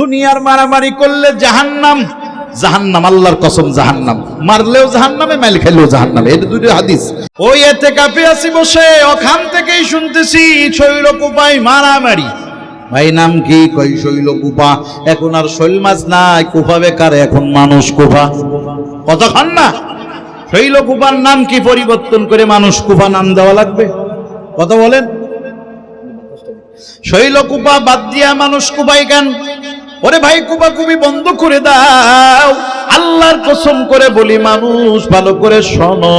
দুনিয়ার মারামারি করলে জাহান্নাম। জাহান্নাম, আল্লাহর কসম জাহান্নাম। মারলেও জাহান্নামে, মাইল খেলেও জাহান্নামে। এটা দুটো হাদিস। ওই এতে কাপে আসি বসে, ওখান থেকেই শুনতেছি, শৈল কুপাই মারামারি। ভাই, নাম কি? কই শৈল কুপা? এখন আর শৈল মাছ নাই, কুপা বেকার, এখন মানুষ কুপা। কতক্ষণ না? শৈল কুপার নাম কি পরিবর্তন করে মানুষ কুপা নাম দেওয়া লাগবে? কত বলেন? শৈল কুপা বাদ দিয়া মানুষ কুপাই কেন? ওরে ভাই কুপি বন্ধ করে দাও। আল্লাহর কসম করে বলি, মানুষ ভালো করে শোনো।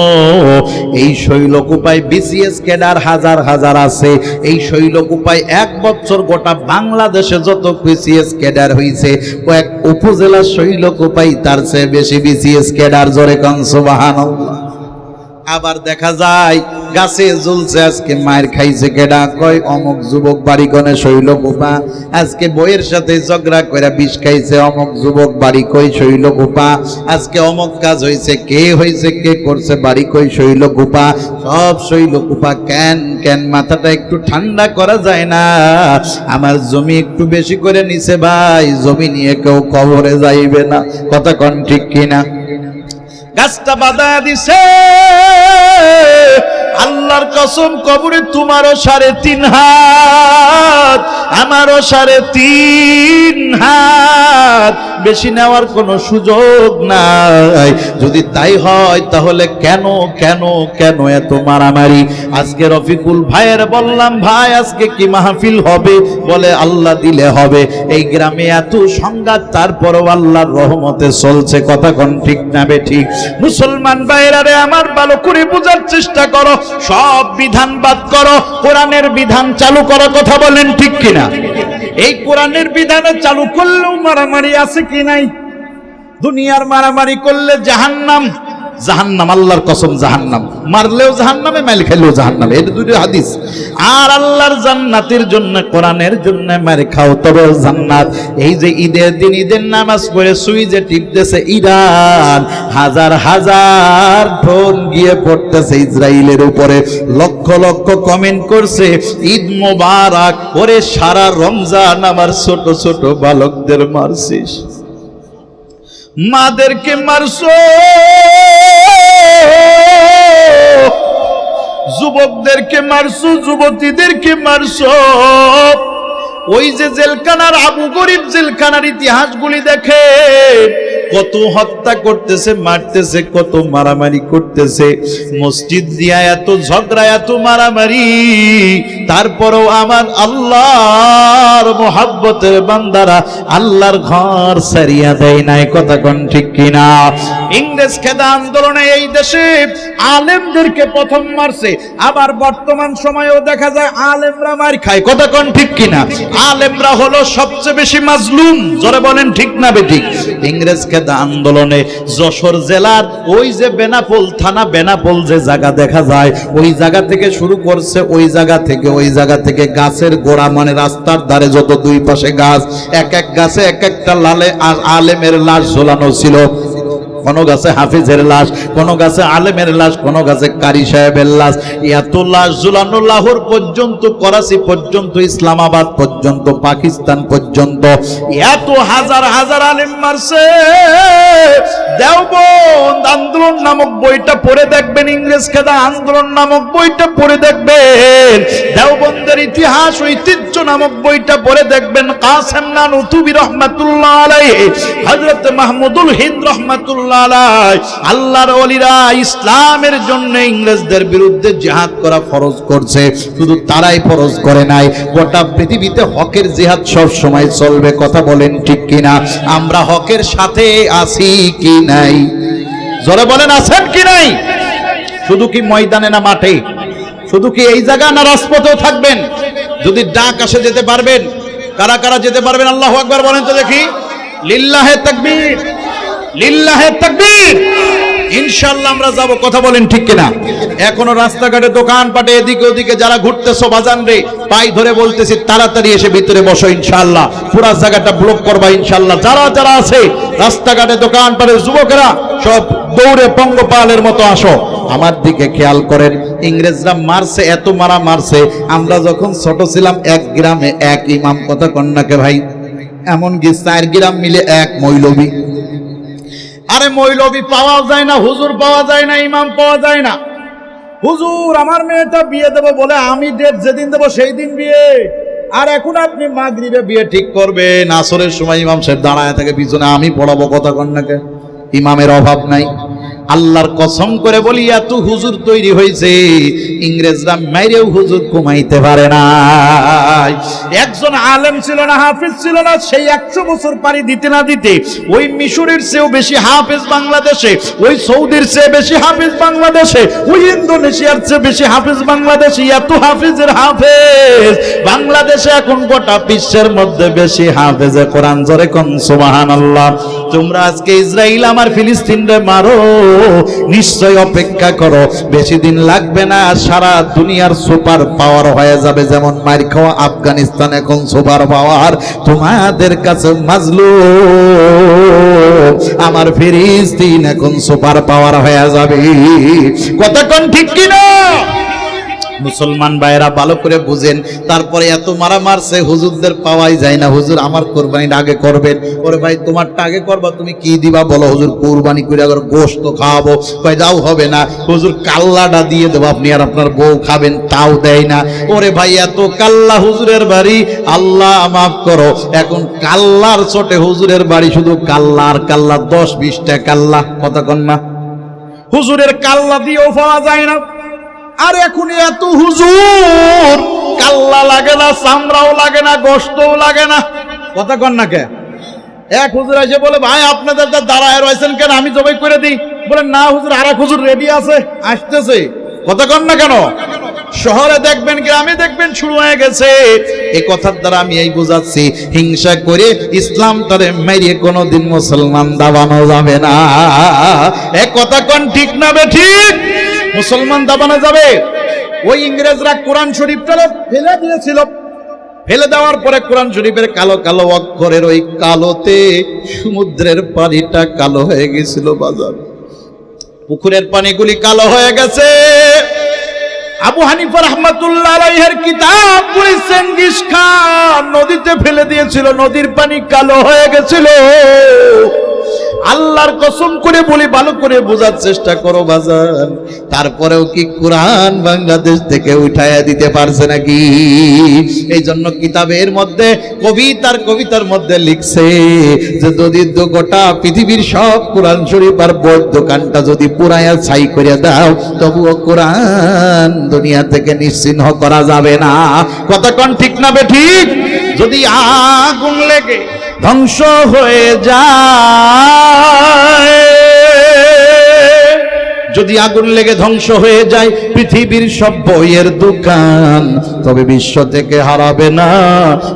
এই শৈল কুপায় বিসিএস ক্যাডার হাজার হাজার আছে। এই শৈল কুপায় এক বছর গোটা বাংলাদেশে যত বিসিএস ক্যাডার হইছে, কয়েক উপজেলা শৈল কুপাই তার চেয়ে বেশি বিসিএস ক্যাডার, জোরে কনসুবাহানাল্লাহ আবার দেখা যায় গাছে ঝুলছে আজকে মায়ের খাইছে কেডা? কয়, অমক যুবক বাড়ি কনে শৈল কুপা আজকে বইয়ের সাথে ঝগড়া করে বিষ খাইছে, অমক যুবক বাড়ি কই শৈল কুপা আজকে অমক কাজ হইছে, কে হইছে, কে করছে, বাড়ি কই শৈল কুপা সব শৈল কুপা কেন কেন মাথাটা একটু ঠান্ডা করা যায় না। আমার জমি একটু বেশি করে নিছে ভাই, জমি নিয়ে কেউ কবরে যাইবে না। কথা কন ঠিক কিনা? গাছটা বাধা দিছে। আল্লাহর কসম কবরে তোমারও সাড়ে তিন হাত, আমারও সাড়ে তিন হাত। বেশি নেওয়ার কোনো সুযোগ নাই। যদি তাই হয়, তাহলে কেন কেন কেন এত মারামারি? আজকে রফিকুল ভাইয়ের বললাম, ভাই, আজকে কি মাহফিল হবে? বলে, আল্লাহ দিলে হবে। এই গ্রামে এত সংঘাত, তারপরও আল্লাহর রহমতে চলছে। কথা কোন ঠিক না বে ঠিক? মুসলমান ভাইরারে আমার ভালো করে বোঝার চেষ্টা করো, সব বিধান বাদ করো, কোরআনের বিধান চালু করো, কথা বলেন ঠিক কিনা? এই কোরআনের বিধানে চালু করলেও মারামারি আছে কি নাই? দুনিয়ার মারামারি করলে জাহান্নাম জাহান্নাম, আল্লাহর কসম জাহান্নাম। মারলেও জাহান্নামে, মাইল খেলেও জাহান্নামে। এটা দুটো হাদিস। আর আল্লাহর জান্নাতের জন্য, কোরআনের জন্য মারে খাও, তবে জান্নাত। এই যে ঈদের দিন, ঈদের নামাজ পড়ে সুইজে টিপতেছে ইরান, হাজার হাজার ড্রোন গিয়ে পড়তেছে ইসরায়েলের উপরে। লক্ষ লক্ষ কমেন্ট করছে, ঈদ মোবারক, ওরে সারা রমজান আমার ছোট ছোট বালকদের মারছিস। মাদেরকে মারছো। যুবকদেরকে মারছো যুবতীদেরকে মারছো। ওই যে জেলখানার আবু গরিব জেলখানার ইতিহাসগুলি দেখে, কত হত্যা করতেছে, মারতেছে, কত মারামারি করতেছে। মসজিদ দিয়া এত ঝগড়া, এত মারামারি, তারপরেও আমার আল্লাহর মোহাব্বতের বান্দারা আল্লাহর ঘর সারিয়া দেয় নাই, কথা কোন ঠিক কিনা? ইংরেজ খেদা আন্দোলনে এই দেশে আলেমদেরকে প্রথম মারছে, আবার বর্তমান সময়েও দেখা যায় আলেমরা মার খায়, কথা কোন ঠিক কিনা? আলেমরা হলো সবচেয়ে বেশি মাজলুম। জোরে বলেন ঠিক না বেঠিক? ইংরেজ খেদা আন্দোলনে যশোর জেলার ওই যে বেনাপোল থানা, বেনাপোল যে জায়গা দেখা যায়, ওই জায়গা থেকে শুরু করছে, ওই জায়গা থেকে, ওই জায়গা থেকে গাছের গোড়া মানে রাস্তার ধারে যত দুই পাশে গাছ, এক এক গাছে এক একটা লালে আর আলেমের লাশ ঝোলানো ছিল। কোন গাছে হাফিজের লাশ, কোন গাছে আলেমের লাশ, কোন গাছে কারি সাহেবের লাশ। এত লাশ ঝুলানো লাহোর পর্যন্ত, করাচি পর্যন্ত, ইসলামাবাদ পর্যন্ত, পাকিস্তান পর্যন্ত, এত হাজার হাজার আলেম মারছে। আন্দোলন নামক বইটা পড়ে দেখবেন, ইংরেজ খেদা আন্দোলন নামক বইটা পড়ে দেখবেন। দেওবন্দের ইতিহাস ঐতিহ্য নামক বইটা পড়ে দেখবেন। কাসেম নান উতুবি রহমাতুল্লাহ আলাইহি, হযরত মাহমুদুল হিন্দ রহমাতুল্লাহ আল্লাহর ওলিরা ইসলামের জন্য ইংরেজদের বিরুদ্ধে জিহাদ করা ফরজ করছে। শুধু তারাই ফরজ করে নাই। গোটা পৃথিবীতে হকের জিহাদ সব সময় চলবে, কথা বলেন ঠিক কিনা? আমরা হকের সাথে আছি কি নাই? জোরে বলেন, আছেন কি নাই? শুধু কি ময়দানে না মাঠে? শুধু কি এই জায়গা না রাজপথেও থাকবেন? যদি ডাক আসে যেতে পারবেন? কারা কারা যেতে পারবেন? আল্লাহ আকবার বলেন তো দেখি। লিল্লাহে তাকবীর। লিল্লাহে তাকবীর। ইনশাআল্লাহ আমরা যাব, কথা বলেন ঠিক কিনা? এখনও রাস্তাঘাটে দোকান পাটে, এদিকে ওদিকে যারা ঘুরতেছো বাজান রে পাই ধরে বলতেছি, তাড়াতাড়ি এসে ভিতরে বসো ইনশাআল্লাহ। পুরা জায়গাটা ব্লক করবা ইনশাআল্লাহ। যারা যারা আছে, রাস্তাঘাটে দোকান পাটে যুবকেরা, সব দৌড়ে পঙ্গপালের মতো আসো। আমার দিকে খেয়াল করেন, ইংরেজরা মারছে, এত মারা মারছে। আমরা যখন ছোট ছিলাম, এক গ্রামে এক ইমাম, কথা কন্যাকে ভাই? এমনকি চার গ্রাম মিলে এক মৌলবী। আরে মৈলবি পাওয়া যায় না, হুজুর পাওয়া যায় না, ইমাম পাওয়া যায় না। হুজুর, আমার মেয়েটা বিয়ে দেবো বলে আমি ডেট যেদিন দেবো সেই দিন বিয়ে। আর এখন আপনি মাগরিবে বিয়ে ঠিক করবেন, আসরের সময় ইমাম সাহেব দাঁড়ায় থাকে, পিছনে আমি পড়াবো কথা কন্যাকে। ইমামের অভাব নাই। আল্লাহর কসম করে বলি, এত হুজুর তৈরি হয়েছে, ইংরেজরা মাইরেও হুজুর কমাইতে পারে না একজন আলেম ছিল না, হাফিজ ছিল না, সেই একশো বছর পারি দিতে না দিতে ওই মিশরের চেয়েও বেশি হাফিজ বাংলাদেশে, ওই সৌদির চেয়ে বেশি হাফিজ বাংলাদেশে, ওই ইন্দোনেশিয়ার চেয়ে বেশি হাফিজ বাংলাদেশে, এত হাফিজের হাফেজ। বাংলাদেশে এখন গোটা বিশ্বের মধ্যে বেশি হাফেজে কোরআন জোরে কোন আল্লাহ তোমরা আজকে ইসরায়েল আমার ফিলিস্তিনরে মারো, নিশ্চয় অপেক্ষা করো। বেশি দিন লাগবে না, সারা দুনিয়ার সুপার পাওয়ার হয়ে যাবে, যেমন মার খাওয়া আফগানিস্তান এখন সুপার পাওয়ার। তোমাদের কাছে মাজলু আমার ফিলিস্তিন এখন সুপার পাওয়ার হয়ে যাবে। কতক্ষণ ঠিক কিনা? মুসলমান ভাইয়েরা ভালো করে বুঝেন। তারপরে এত মারা মারছে, হুজুরদের পাওয়াই যায় না। হুজুর, আমার কোরবানিটা আগে করবেন। ওরে ভাই, তোমারটা আগে করবা, তুমি কি দিবা বলো? হুজুর, কোরবানি করে আগে গোস্ত খাওয়াবো। কয় যাও হবে না। হুজুর, কাল্লাটা দিয়ে দেবো। আপনি আর আপনার বউ খাবেন, তাও দেয় না। ওরে ভাই, এত কাল্লা হুজুরের বাড়ি, আল্লাহ মাফ করো। এখন কাল্লার চটে হুজুরের বাড়ি শুধু কাল্লা আর কাল্লা দশ বিশটা কাল্লা কন না। হুজুরের কাল্লা দিয়েও পাওয়া যায় না। আর এখন এত হুজুর। কাল্লা লাগে না, চামড়াও লাগে না গোস্তও লাগে না। কথা কন না কে? এক হুজুর এসে বলে, ভাই, আপনাদের তো দাঁড়ায় রয়েছেন কেন? আমি জবাই করে দিই। বলে, না হুজুর আর এক হুজুর রেডি আছে, আসতেছে। কথা কন না কেন? শহরে দেখবেন, গ্রামে দেখবেন, শুরু হয়ে গেছে। এই কথার দ্বারা আমি এই বোঝাচ্ছি, হিংসা করে ইসলাম তারে মেরিয়ে কোনোদিন মুসলমান দাবানো যাবে না। এ কথা কোন ঠিক না বে ঠিক? মুসলমান দাবানো যাবে। ওই ইংরেজরা কোরআন শরীফটা ফেলে দিয়েছিল। ফেলে দেওয়ার পরে কোরআন শরীফের কালো কালো অক্ষরের ওই কালোতে সমুদ্রের পানিটা কালো হয়ে গেছিল বাজার। পুকুরের পানিগুলি কালো হয়ে গেছে। আবু হানিফা রহমাতুল্লাহ কিতাব খান নদীতে ফেলে দিয়েছিল। নদীর পানি কালো হয়ে গেছিল। আল্লাহর কসম করে বলি, ভালো করে বোঝার চেষ্টা করো বাজার তারপরেও কি কোরআন বাংলাদেশ থেকে উঠাইয়া দিতে পারছে নাকি? এই জন্য কিতাবের মধ্যে, কবিতার কবিতার মধ্যে লিখছে যে, যদি গোটা পৃথিবীর সব কোরআন শরীফ আর বই দোকানটা যদি পুরাইয়া ছাই করে দাও, তবুও কোরআন দুনিয়া থেকে নিশ্চিহ্ন করা যাবে না। কতক্ষণ ঠিক না বে ঠিক? যদি আগুন লেগে ধ্বংস হয়ে যায়। যদি আগুন লেগে ধ্বংস হয়ে যায়, পৃথিবীর সব বইয়ের দোকান তবে বিশ্ব থেকে হারাবে না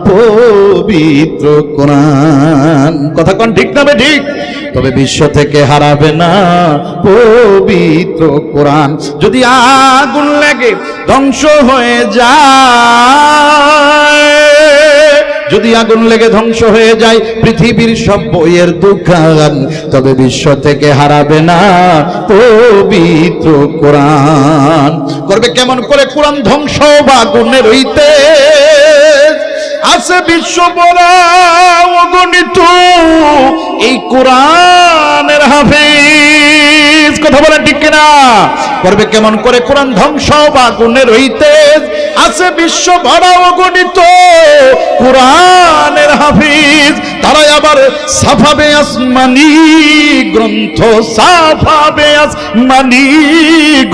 পবিত্র কোরআন। কথা কোন ঠিক নাবে ঠিক? তবে বিশ্ব থেকে হারাবে না পবিত্র কোরআন। যদি আগুন লেগে ধ্বংস হয়ে যায় যদি আগুন লেগে ধ্বংস হয়ে যায় পৃথিবীর সব বইয়ের দোকান তবে বিশ্ব থেকে হারাবে না পবিত্র কোরআন। করবে কেমন করে? কোরআন ধ্বংস বা আগুনের হইতে আছে বিশ্ব বলা এই কোরআনের হাফিজ। কথা বলেন ঠিক কিনা? করবে কেমন করে? কোরআন ধ্বংস বা গুণের হইতে আছে বিশ্ব ভরা অগণিত। কোরআনের হাফিজ তারাই আবার সাফাবে আসমানি গ্রন্থ, সাফাবে আসমানি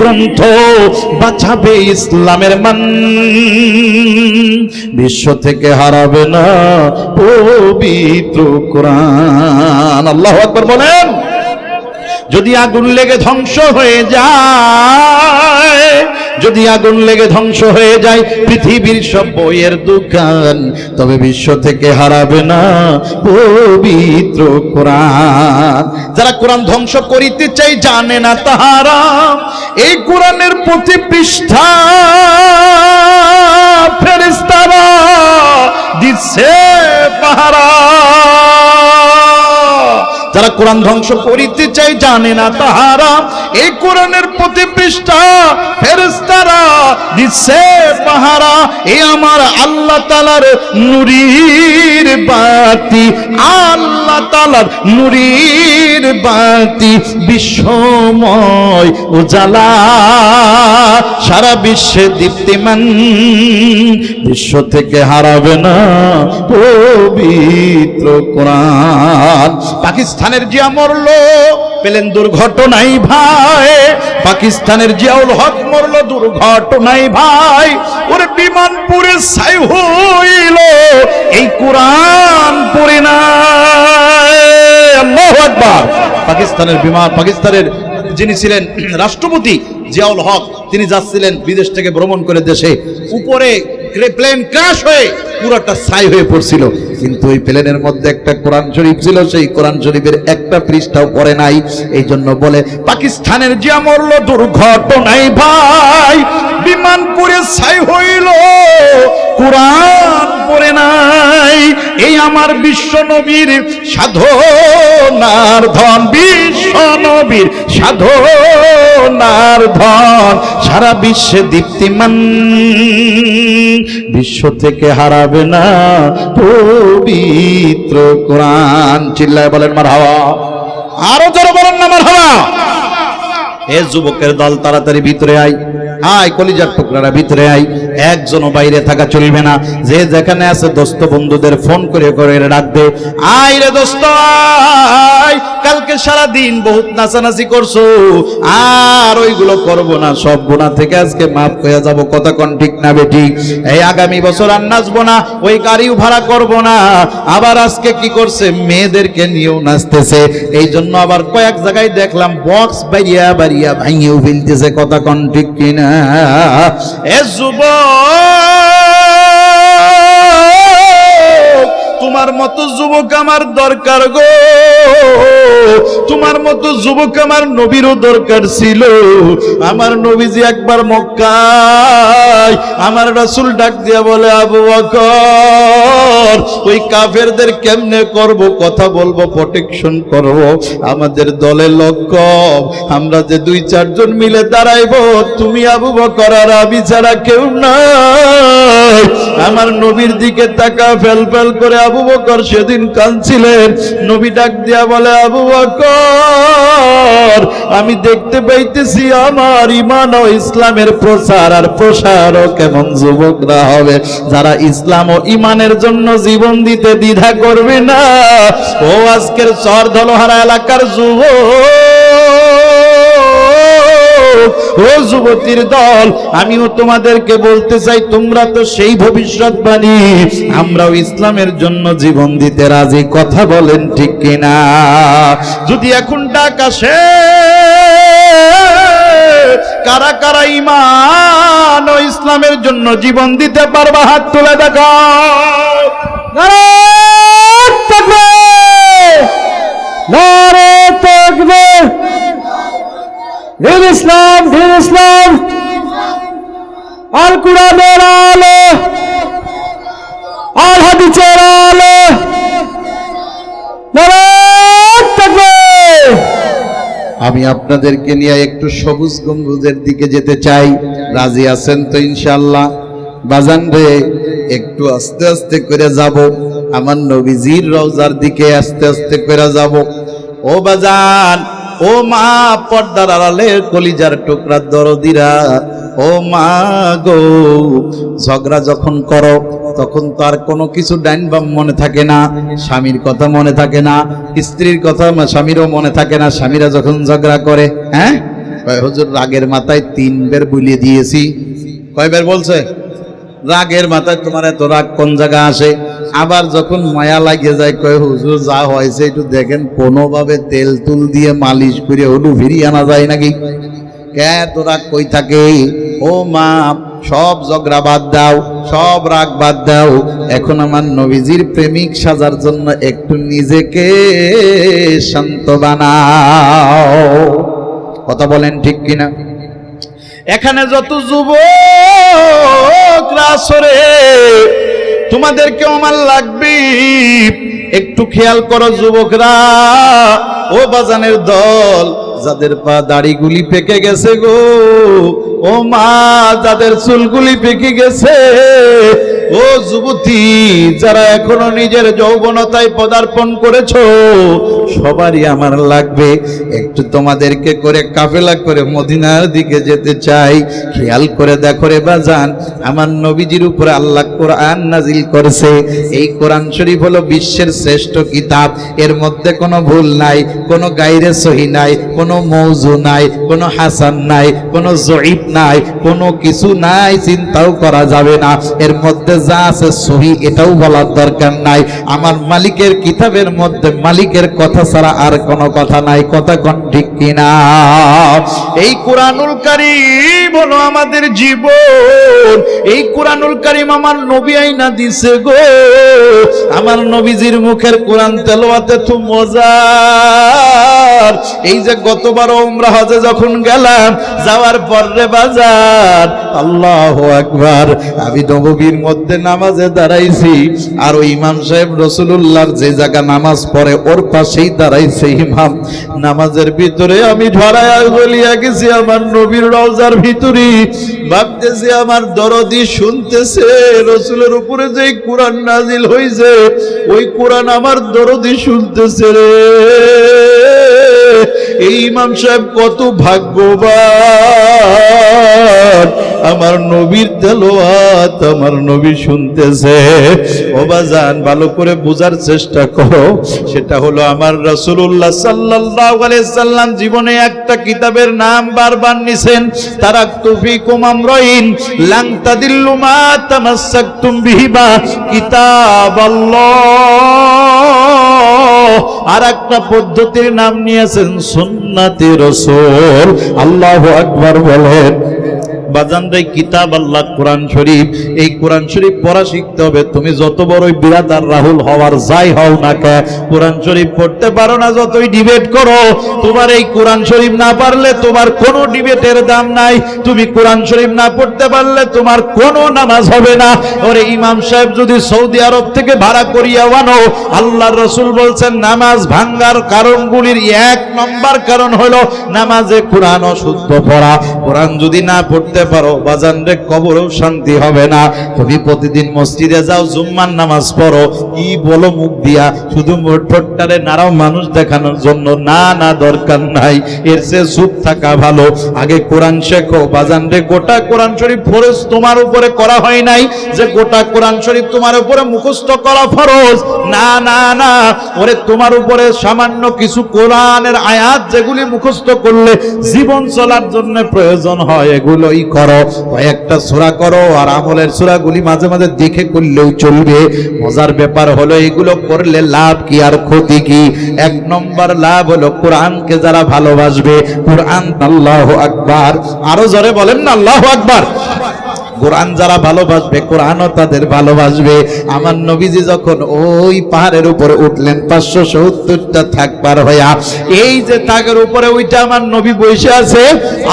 গ্রন্থ, বাঁচাবে ইসলামের মান। বিশ্ব থেকে হারাবে না পবিত্র কোরআন। আল্লাহ আকবর বলেন, যদি আগুন লেগে ধ্বংস হয়ে যায় যদি আগুন লেগে ধ্বংস হয়ে যায় পৃথিবীর সব বইয়ের দোকান, তবে বিশ্ব থেকে হারাবে না পবিত্র কোরআন। যারা কোরআন ধ্বংস করিতে চাই জানে না তাহারা এই কোরআনের প্রতি পৃষ্ঠা। ফেরেস্তারা দিচ্ছে পাহারা। যারা কোরআন ধ্বংস করিতে চাই জানে না তাহারা। এই কোরআনের প্রতি পৃষ্ঠা, ফেরেশতারা দিচ্ছে পাহারা এই আমার আল্লাহ তালার নুরির বাতি, আল্লাহ তালার নুরির বাতি বিশ্বময় উজালা সারা বিশ্বে দীপ্তিমান, বিশ্ব থেকে হারাবে না পবিত্র কোরআন। পাকিস্তানের জিয়া মরলো, পেলেন দুর্ঘটনাই ভাই। পাকিস্তানের জিয়াউল হক মরলো, দুর্ঘটনাই ভাই। ওরে বিমানপুরে ছাই হইল, এই কোরআন পড়ে না পাকিস্তানের বিমান, পাকিস্তানের যিনি ছিলেন রাষ্ট্রপতি জিয়াউল হক, তিনি যাচ্ছিলেন বিদেশ থেকে ভ্রমণ করে দেশে। উপরে প্লেন ক্র্যাশ হয়ে পুরোটা ছাই হয়ে পড়ছিল। কিন্তু ওই প্লেনের মধ্যে একটা কোরআন শরীফ ছিল, সেই কোরআন শরীফের একটা পৃষ্ঠাও পড়ে নাই। এই জন্য বলে, পাকিস্তানের জিয়া মরল দুর্ঘটনাই ভাই, বিমান পুরে ছাই হইল, কোরআন পড়ে নাই। এই আমার বিশ্ব নবীর সাধনার ধন, বিশ্ব নবীর সাধনার ধন, সারা বিশ্বে দীপ্তিমান, বিশ্ব থেকে হারাবে না। পবিত্র কোরআন। চিল্লায় বলেন মার হাওয়া আরও জোরে বলেন না মার হাওয়া এ যুবকের দল তাড়াতাড়ি ভিতরে আয়। আয় কলিজার টুকরারা ভিতরে আয়। একজনও বাইরে থাকা চলবে না। যে যেখানে আছে দোস্ত বন্ধুদের ফোন করে করে দে। আয় রে দোস্ত কালকে সারা দিন বহুত নাচানাচি করছ। আর ওইগুলো করব না। সব গুণা থেকে আজকে মাফ হয়ে যাব। কথা কোন ঠিক না বেটি? এই আগামী বছর আর নাচবো না। ওই গাড়িও ভাড়া করব না। আবার আজকে কি করছে? মেয়েদেরকে নিয়েও নাচতেছে। এই জন্য আবার কয়েক জায়গায় দেখলাম বক্স বাড়িয়া বাড়িয়া ভাঙিয়েও ফেলতেছে কথা কন ঠিক কিনা? এ যুবক! তোমার মতো যুবক আমার দরকার গো। তোমার মতো যুবক আমার নবীরও দরকার ছিল। আমার নবীজি একবার মক্কায় আমার রাসূল ডাক দিয়া বলে, আবু বকর, ওই কাফেরদের কেমনে করব? কথা বলব প্রোটেকশন করব। আমাদের দলের লক্ষ্য আমরা যে দুই চারজন মিলে দাঁড়াইবো, তুমি আবু বকর আর আমি ছাড়া কেউ নাই। আমার নবীর দিকে তাকা ফেল ফেল করে আবু বকর সেদিন কাঁদছিলেন। নবী ডাক দিয়া বলে, আবু বকর, আমি দেখতে পাইতেছি আমার ইমান ও ইসলামের প্রচার আর প্রসারও কেমন যুবকরা হবে? যারা ইসলাম ও ইমানের জন্য জীবন দিতে দ্বিধা করবে না। ও আজকের চর ধলহারা এলাকার যুবক। ও যুবতীর দল, আমিও তোমাদেরকে বলতে চাই, তোমরা তো সেই ভবিষ্যৎবাণী। আমরাও ইসলামের জন্য জীবন দিতে রাজি, কথা বলেন ঠিক কিনা? যদি এখন ডাক আসে, কারা কারা ইমান ও ইসলামের জন্য জীবন দিতে পারবা? হাত তুলে দেখো। নারে তাকবীর নারে তাকবীর দিন ইসলাম দিন ইসলাম। আল আলো, আল হাদিসের আলো। আমি আপনাদেরকে নিয়ে একটু সবুজ গম্বুজের দিকে যেতে চাই। রাজি আছেন তো ইনশাল্লাহ বাজান রে, একটু আস্তে আস্তে করে যাব। আমার নবীজির রওজার দিকে আস্তে আস্তে করে যাব। ও বাজান ও মা, পর্দার আড়ালে কলিজার টুকরা দরদিরা। ও মা গো, ঝগড়া যখন করো, তখন তো আর কোনো কিছু ডাইন বাম মনে থাকে না, স্বামীর কথা মনে থাকে না, স্ত্রীর কথা স্বামীরও মনে থাকে না, স্বামীরা যখন ঝগড়া করে হ্যাঁ? হুজুর, রাগের মাথায় তিনবার বুলিয়ে দিয়েছি। কয়বার বলছে? রাগের মাথায় তোমার এত রাগ কোন জায়গা আসে? আবার যখন মায়া লাগিয়ে যায়, কয়, হুজুর, যা হয়েছে, একটু দেখেন, কোনোভাবে তেল তুল দিয়ে মালিশ করে হলু ফিরিয়ে আনা যায় নাকি? কে তোরা কই থাকে? ও মা, সব ঝগড়া বাদ দাও, সব রাগ বাদ দাও। এখন আমার নবীজির প্রেমিক সাজার জন্য একটু নিজেকে শান্ত বানাও। কথা বলেন ঠিক কিনা? এখানে যত যুবক আসরে তোমাদেরকে আমার লাগবে। একটু খেয়াল করো যুবকরা ও বাজানের দল যাদের পা দাড়িগুলি পেকে গেছে গো, ও মা, যাদের চুলগুলি পেকে গেছে, ও যুবতী, যারা এখনও নিজের যৌবনতায় পদার্পণ করেছ, সবারই আমার লাগবে একটু তোমাদেরকে করে কাফেলা করে মদিনার দিকে যেতে চাই। খেয়াল করে দেখো রে বাজান, আমার নবীজির উপরে আল্লাহ কোরআন নাজিল করেছে। এই কোরআন শরীফ হলো বিশ্বের শ্রেষ্ঠ কিতাব। এর মধ্যে কোনো ভুল নাই, কোনো গাইরে সহি নাই, কোনো মৌজু নাই, কোনো হাসান নাই, কোনো জয়ীব নাই, কোনো কিছু নাই, চিন্তাও করা যাবে না। এর মধ্যে যা আছে সহি, এটাও বলার দরকার নাই। আমার মালিকের কিতাবের মধ্যে মালিকের কথা ছাড়া আর কোনো কথা নাই। কথা কোন ঠিক কিনা? এই কোরআনুল কারীম হলো আমাদের জীবন। এই কোরআনুল কারিম আমার নবী আইনা দিছে গো। আমার নবীজির মুখের কোরআন তেলোয়াতে তো মজার। এই যে গতবার ওমরা হজে যখন গেলাম, যাওয়ার পর রে বাজার, আল্লাহ আকবার, আমি নবীর মধ্যে নামাজে দাঁড়াইছি, আর ওই ইমাম সাহেব রসুল্লাহর যে জায়গা নামাজ পড়ে, ওর পাশেই দাঁড়াইছে ইমাম। নামাজের ভিতরে আমি ধরায়া বলিয়া গেছি, আমার নবীর রওজার ভিতরে। ভাবতেছি আমার দরদি শুনতেছে, রসুলের উপরে যে কোরআন নাজিল হইছে, ওই কোরআন আমার দরদি শুনতেছে রে। এই ইমাম সাহেব কত ভাগ্যবান। আমার নবীর তেলোয়াত আমার নবী শুনতেছে। ও বাজান ভালো করে বোঝার চেষ্টা করো। সেটা হলো আমার রাসূলুল্লাহ সাল্লাল্লাহু আলাইহি সাল্লাম জীবনে একটা কিতাবের নাম বারবার নিছেন তারাকতু ফিকুম আমরাইন লান তাদিল্লু মা তামাসসাকতুম বিহিমা কিতাবাল্লাহ। আর একটা পদ্ধতির নাম নিয়েছেন সুন্নাতি রসুল। আল্লাহ আকবার বলেন বাজান কিতাব আল্লাহ কোরআন শরীফ। এই কোরআন শরীফ পড়া শিখতে হবে। তুমি যত বড়ই বিরাদার রাহুল হওয়ার যাই হও না কে কোরআন শরীফ পড়তে পারো না যতই ডিবেট করো। তোমার এই কোরআন শরীফ না পারলে তোমার কোনো ডিবেটের দাম নাই। তুমি কোরআন শরীফ না পড়তে পারলে তোমার কোনো নামাজ হবে না। ওরে ইমাম সাহেব যদি সৌদি আরব থেকে ভাড়া করিয়া আনো, আল্লাহর রসুল বলছেন, নামাজ ভাঙ্গার কারণগুলির এক নম্বর কারণ হলো নামাজে কোরআন অশুদ্ধ পড়া। কোরআন যদি না পড়তে পারো, বাজান রে, কবরেও শান্তি হবে না। তুমি প্রতিদিন মসজিদে যাও, জুম্মার নামাজ পড়ো, কি বলো মুখ দিয়া? শুধু ঠোঁটটারে নারাও মানুষ দেখানোর জন্য। না না, দরকার নাই। এর সে চুপ থাকা ভালো। আগে কোরআন শেখো। বাজান রে, গোটা কোরআন শরীফ ফরজ তোমার উপরে করা হয় নাই। যে গোটা কোরআন শরীফ তোমার উপরে মুখস্থ করা ফরজ। না না না। ওরে, তোমার উপরে সামান্য কিছু কোরআনের আয়াত যেগুলি মুখস্থ করলে জীবন চলার জন্য প্রয়োজন হয়, এগুলোই করো, কয়েকটা সুরা করো আর আমলের সূরাগুলি মাঝে মাঝে দেখে করলেও চলবে। মজার ব্যাপার হলো এগুলো করলে লাভ কি আর ক্ষতি কি? এক নম্বর লাভ হলো কোরআনকে যারা ভালোবাসবে, কোরআন আল্লাহ আকবার। আরও জোরে বলেন না, আল্লাহ আকবার। কোরআন যারা ভালোবাসবে, কোরআনও তাদের ভালোবাসবে। আমার নবীজি যখন ওই পাহাড়ের উপরে উঠলেন, পাঁচশো সত্তরটা থাক পার হইয়া, এই যে থাকের উপরে ওইটা আমার নবী বসে আছে,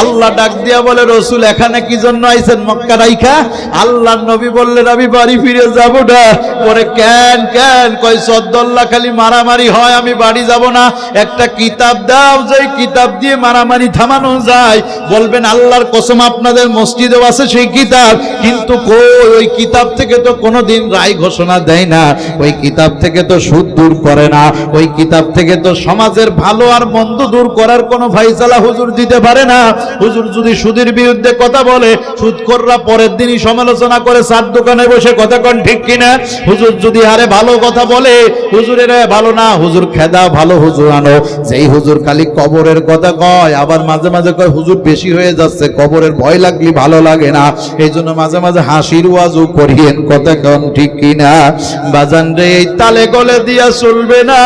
আল্লাহ ডাক দিয়া বলে, রসুল, এখানে কি জন্য আইছেন মক্কা রাইখা? আল্লাহ নবী বললেন, আমি বাড়ি ফিরে যাব না। পরে কেন কেন, কয়, সদ্দল্লা খালি মারামারি হয়, আমি বাড়ি যাব না। একটা কিতাব দাও যে কিতাব দিয়ে মারামারি থামানো যায়। বলবেন, আল্লাহর কসম, আপনাদের মসজিদেও আছে সেই কিতাব। কিন্তু কই, ওই কিতাব থেকে তো কোনোদিন রায় ঘোষণা দেয় না। ওই কিতাব থেকে তো সুদ দূর করে না। ওই কিতাব থেকে তো সমাজের ভালো আর মন্দ দূর করার কোনো ফাইসালা হুজুর দিতে পারে না। হুজুর যদি সুদের বিরুদ্ধে কথা বলে, সুদখোররা পরের দিনই সমালোচনা করে সার দোকানে বসে কথা কন, ঠিক কিনা? হুজুর যদি আরে ভালো কথা বলে, হুজুরের ভালো না, হুজুর খেদা, ভালো হুজুর আনো। যেই হুজুর খালি কবরের কথা কয়, আবার মাঝে মাঝে কয়, হুজুর বেশি হয়ে যাচ্ছে, কবরের ভয় লাগলে ভালো লাগে না। এই জন্য মাঝে মাঝে হাসির ওয়াজও করিয়েন, কথা কন ঠিক কিনা? বাজান রে, এই তালে গলে দিয়া চলবে না।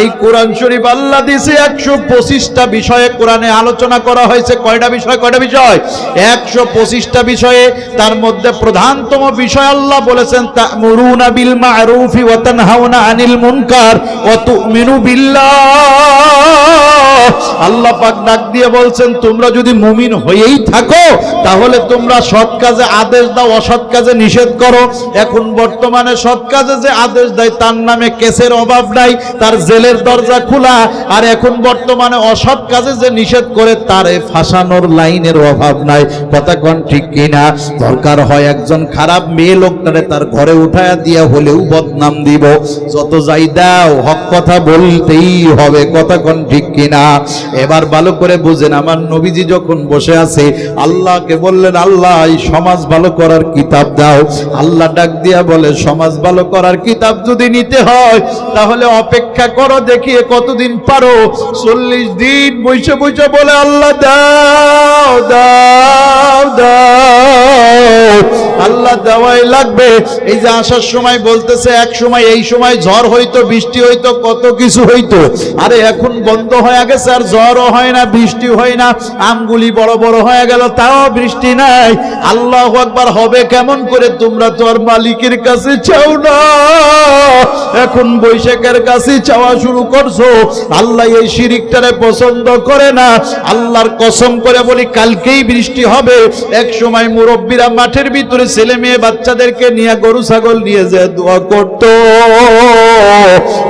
এই কোরআন শরীফ আল্লাহ দিছে একশো পঁচিশটা বিষয়ে কোরআনে আলোচনা করা হয়েছে। কয়টা বিষয় কয়টা বিষয়? একশো পঁচিশটা বিষয়ে, তার মধ্যে প্রধানতম বিষয় আল্লাহ বলেছেন, তা'মুরুনা বিল মা'রুফি ওয়া তানহাউনা আনিল মুনকার ওয়া তু'মিনু বিল্লাহ। আল্লাহ পাক ডাক দিয়ে বলছেন, তোমরা যদি মুমিন হয়েই থাকো, তাহলে তোমরা সৎ কাজে আদেশ দাও, অসৎ কাজে নিষেধ করো। এখন বর্তমানে সৎ কাজে যে আদেশ দেয়, তার নামে কেসের অভাব নাই, তার জেলের দরজা খোলা। আর এখন বর্তমানে অসৎ কাজে যে নিষেধ করে, তারে ফাঁসানোর লাইনের অভাব নাই। কথা কোন ঠিক কিনা? দরকার হয় একজন খারাপ মেয়ে লোকটারে তার ঘরে উঠায়া দিয়া হলেও বদনাম দিব। যত যাই দাও, হক কথা বলতেই হবে, কথা কোন ঠিক কিনা? এবার ভালো করে বুঝেন, আমার নবীজি যখন বসে আছে, আল্লাহকে বললেন, আল্লাহ, এই সমাজ ভালো করার কিতাব দাও। আল্লাহ ডাক দিয়া বলে, সমাজ ভালো করার কিতাব যদি নিতে হয়, তাহলে অপেক্ষা করো, দেখিয়ে কতদিন পারো। চল্লিশ দিন বসে বসে বলে, আল্লাহ, দাও দাও দাও। আল্লাহ দেওয়াই লাগবে। এই যে আসার সময় বলতেছে, এক সময়, এই সময় ঝড় হইতো, বৃষ্টি হইতো, কত কিছু হইতো। আরে, এখন বন্ধ হয়ে গেছে আর ঝড়ও হয় না, বৃষ্টি হয় না আমগুলি বড় বড় হয়ে গেল, তাও বৃষ্টি নাই। আল্লাহ একবার হবে কেমন করে তোমরা মালিকের কাছে চাও না? এখন বৈশাখের কাছে চাওয়া শুরু করছ। আল্লাহ এই শিরিকটারে পছন্দ করে না। আল্লাহর কসম করে বলি, কালকেই বৃষ্টি হবে। এক সময় মুরব্বীরা মাঠের ভিতরে ছেলে মেয়ে বাচ্চাদেরকে নিয়ে গরু, ছাগল নিয়ে যায় দোয়া করতো।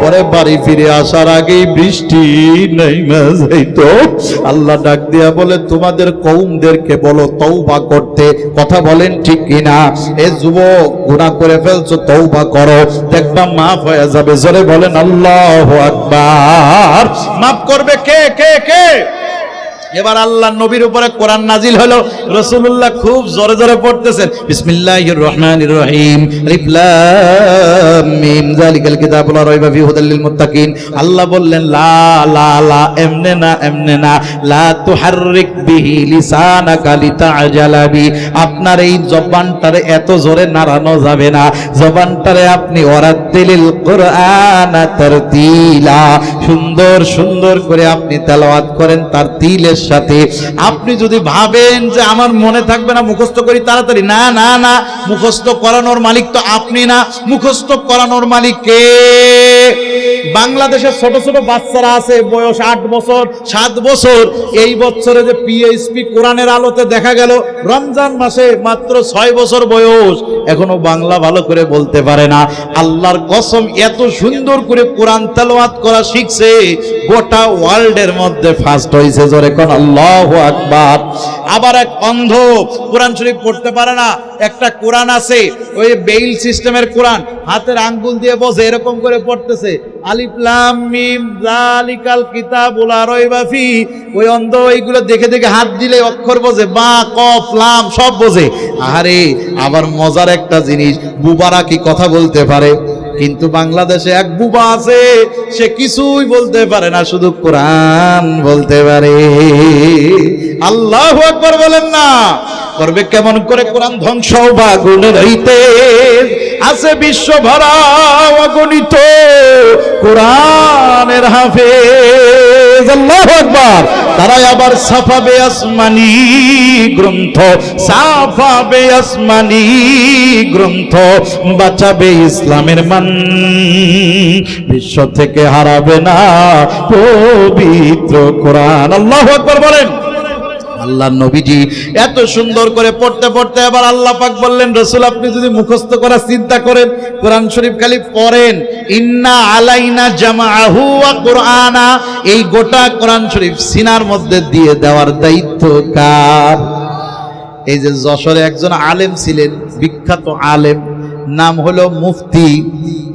পরে বাড়ি ফিরে আসার আগেই বৃষ্টি নেই আল্লাহ ডাক দিয়া বলে, তোমাদের কৌমদেরকে বলো তৌবা করতে কথা বলেন ঠিক কিনা? এ যুবক গুণা করে ফেলছো তৌবা করো। দেখবা মাফ হয়ে যাবে। জোরে বলেন, আল্লাহ আকবার। মাফ করবে কে কে কে? এবার আল্লাহ নবীর উপরে কোরআন নাজিল হলো রসুল্লাহ খুব জোরে জোরে পড়তেছেন মুত্তাকিন। আল্লাহ বললেন এমনে না এমনে না আপনার এই জবানটারে এত জোরে নাড়ানো যাবে না, জবানটারে আপনি সুন্দর সুন্দর করে আপনি তেলাওয়াত করেন, তার তিলের সাথে। আপনি যদি ভাবেন যে আমার মনে থাকবে না, মুখস্থ করি তাড়াতাড়ি। না না না, মুখস্থ করানোর মালিক তো আপনি না। মুখস্থ করানোর মালিক কে? বাংলাদেশের ছোট ছোট বাচ্চারা আছে, বয়স আট বছর, সাত বছর। এই বছরে যে পিএইচপি কোরআনের আলোতে দেখা গেল, রমজান মাসে মাত্র ছয় বছর বয়স। এখনও বাংলা ভালো করে বলতে পারে না। আল্লাহর কসম, এত সুন্দর করে কোরআন তেলাওয়াত করা শিখছে, গোটা ওয়ার্ল্ডের মধ্যে ফার্স্ট হয়েছে জোরে কোন আবার এক অন্ধ কোরআন শরীফ পড়তে পারে না। একটা কোরআন আছে, ওই বেইল সিস্টেমের কোরআন। হাতের আঙ্গুল দিয়ে বসে এরকম করে পড়তেছে। আলিফ, লাম, মিম জালিকাল কিতাবুল লা রাইবা ওই অন্ধ দেখে দেখে হাত দিলে অক্ষর বোঝে, বা সব বোঝে। আরে আবার মজার একটা জিনিস, বুবারা কি কথা বলতে পারে? কিন্তু বাংলাদেশে এক বুবা আছে, সে কিছুই বলতে পারে না, শুধু কোরআন বলতে পারে। আল্লাহ একবার বলেন না, করবে কেমন করে কোরআন ধ্বংস বা গুণের হইতে। আছে বিশ্ব ভরা অগণিত কোরআনের হাফেজ। আকবার। তারাই আবার সাফাবে আসমানি গ্রন্থ, সাফাবে আসমানি গ্রন্থ বাঁচাবে ইসলামের মান। বিশ্ব থেকে হারাবে না পবিত্র কোরআন। আল্লাহ আকবার বলেন। আল্লাহ নবীজি এত সুন্দর করে পড়তে পড়তে আবার আল্লাহ পাক বললেন, রসুল, আপনি যদি মুখস্থ করার চিন্তা করেন, কোরআন শরীফ খালি পড়েন। ইন্না আলাইনা জামাআহু ওয়া কুরআনা। এই গোটা কোরআন শরীফ সিনার মধ্যে দিয়ে দেওয়ার দায়িত্ব কার? এই যে যশোরে একজন আলেম ছিলেন, বিখ্যাত আলেম, নাম হলো মুফতি।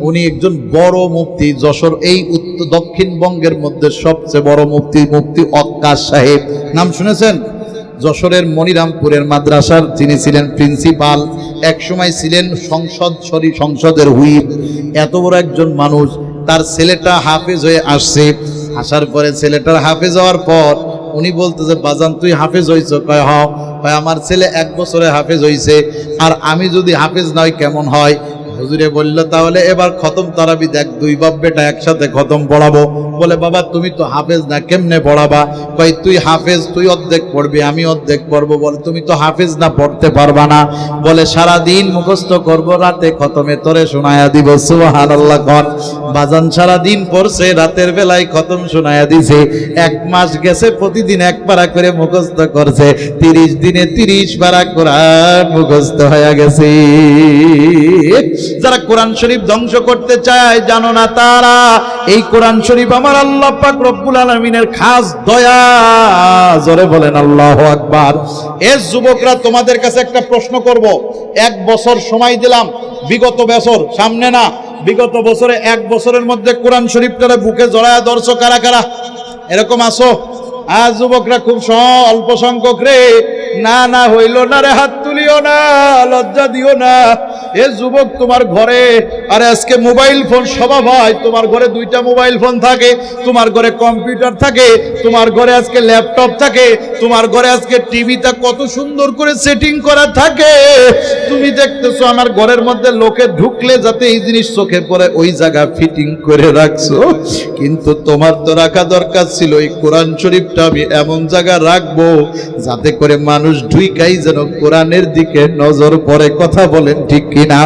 উনি একজন বড় মুফতি। যশোর এই উত্তর দক্ষিণবঙ্গের মধ্যে সবচেয়ে বড় মুফতি মুফতি অক্কাশ সাহেব। নাম শুনেছেন? যশোরের মনিরামপুরের মাদ্রাসার যিনি ছিলেন প্রিন্সিপাল এক সময় ছিলেন সংসদ সরি, সংসদের হুইপ, এত বড় একজন মানুষ, তার ছেলেটা হাফেজ হয়ে আসছে। আসার পরে ছেলেটার হাফেজ হওয়ার পর উনি বলতেছে বাজান, তুই হাফেজ হইছ? কয়, হ। কয়, আমার ছেলে এক বছরে হাফেজ হয়েছে আর আমি যদি হাফেজ নয়, কেমন হয়? হুজুরে বলল, তাহলে এবার খতম তারাবি দেখ, দুই বাপ বেটা একসাথে খতম পড়াবো। বলে, বাবা, তুমি তো হাফেজ না, কেমনে পড়াবা? কই তুই হাফেজ, তুই অর্ধেক পড়বি, আমি অর্ধেক পড়ব। বলে, তুমি তো হাফেজ না, পড়তে পারবা না। বলে সারা দিন মুখস্থ করব, রাতে খতমে তোরে শোনায়া দিব। সুবহানাল্লাহ কন বাজান সারা দিন পড়ছে, রাতের বেলায় খতম শোনায়া দিছে। এক মাস গেছে, প্রতিদিন এক পারা করে মুখস্থ করছে। তিরিশ দিনে তিরিশ পারা কোরআন মুখস্থ হয়ে গেছে। যারা কোরআন শরীফ ধ্বংস করতে চায়, জানো না তারা, এই কোরআন শরীফ আমার আল্লাহ পাক রব্বুল আলামিনের খাস দয়া, জোরে বলেন আল্লাহু আকবার। এ যুবকরা, তোমাদের কাছে একটা প্রশ্ন করব। এক বছর সময় দিলাম, বিগত বছর, সামনে না, বিগত বছরে এক বছরের মধ্যে কোরআন শরীফটারে বুকে জড়ায় ধরছো কারা কারা? এরকম আসো আজ যুবকরা, খুব অল্প সংখ্যক রে। না না হইল না রে, হাত তুলিও না, লজ্জা দিও না। এ যুবক তোমার ঘরে, আরে আজকে মোবাইল ফোন স্বভাব হয়, তোমার ঘরে দুইটা মোবাইল ফোন থাকে, তোমার ঘরে কম্পিউটার থাকে, তোমার ঘরে আজকে ল্যাপটপ থাকে, তোমার ঘরে আজকে টিভিটা কত সুন্দর করে সেটিং করা থাকে। তুমি দেখতেছো আমার ঘরের মধ্যে লোকে ঢুকলে যাতে এই জিনিস চোখে পড়ে, ওই জায়গা ফিটিং করে রাখছো। কিন্তু তোমার তো রাখা দরকার ছিল, এই কোরআন শরীফটা আমি এমন জায়গা রাখব, যাতে করে মানুষ ঢুইকাই যেন কোরআনের দিকে নজর পড়ে, কথা বলেন ঠিক কিনা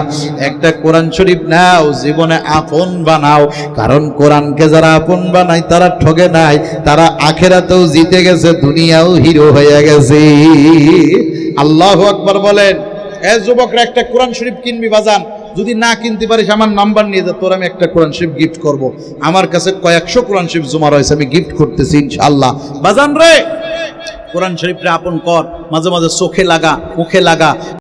একটা কোরআন শরীফ নাও, জীবনে আপন বানাও। কারণ কোরআনকে যারা আপন বানায়, তারা ঠগে নাই, তারা আখেরাতেও জিতে গেছে, দুনিয়াও হিরো হয়ে গেছে। আল্লাহ আকবার বলেন, এ যুবকরা, একটা কোরআন শরীফ কিনবি বাজান। যদি না কিনতে পারিস, আমার নাম্বার নিয়ে যা, তোর আমি একটা কোরআন শরীফ গিফট করব। আমার কাছে কয়েকশো কোরআন শরীফ জমা রয়েছে, আমি গিফট করতেছি, ইনশাআল্লাহ। বাজান রে, কোরআন শরীফটা আপন কর, মাঝে মাঝে চোখে লাগা, মুখে লাগা।